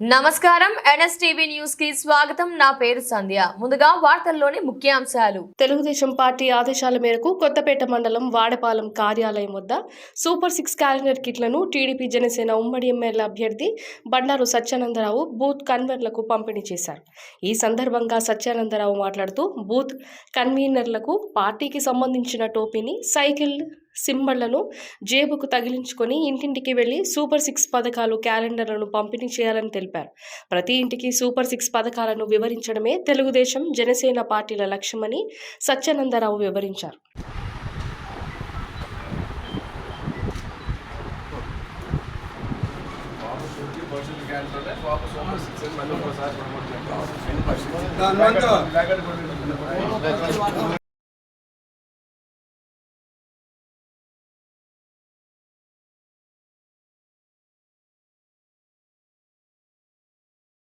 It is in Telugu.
నమస్కారం. ఎన్ఎస్టీవీ న్యూస్కి స్వాగతం. నా పేరు సంధ్య. ముందుగా వార్తల్లోని ముఖ్యాంశాలు. తెలుగుదేశం పార్టీ ఆదేశాల మేరకు కొత్తపేట మండలం వాడపాలెం కార్యాలయం వద్ద సూపర్ సిక్స్ క్యాలెండర్ కిట్లను టీడీపీ జనసేన ఉమ్మడి ఎమ్మెల్యే అభ్యర్థి బండారు సత్యానందరావు బూత్ కన్వీనర్లకు పంపిణీ చేశారు. ఈ సందర్భంగా సత్యానందరావు మాట్లాడుతూ బూత్ కన్వీనర్లకు పార్టీకి సంబంధించిన టోపీని సైకిల్ సింబళ్ళను జేబుకు తగిలించుకొని ఇంటింటికి వెళ్ళి సూపర్ సిక్స్ పథకాలు క్యాలెండర్లను పంపిణీ చేయాలని తెలిపారు. ప్రతి ఇంటికి సూపర్ సిక్స్ పథకాలను వివరించడమే తెలుగుదేశం జనసేన పార్టీల లక్ష్యమని సత్యానందరావు వివరించారు.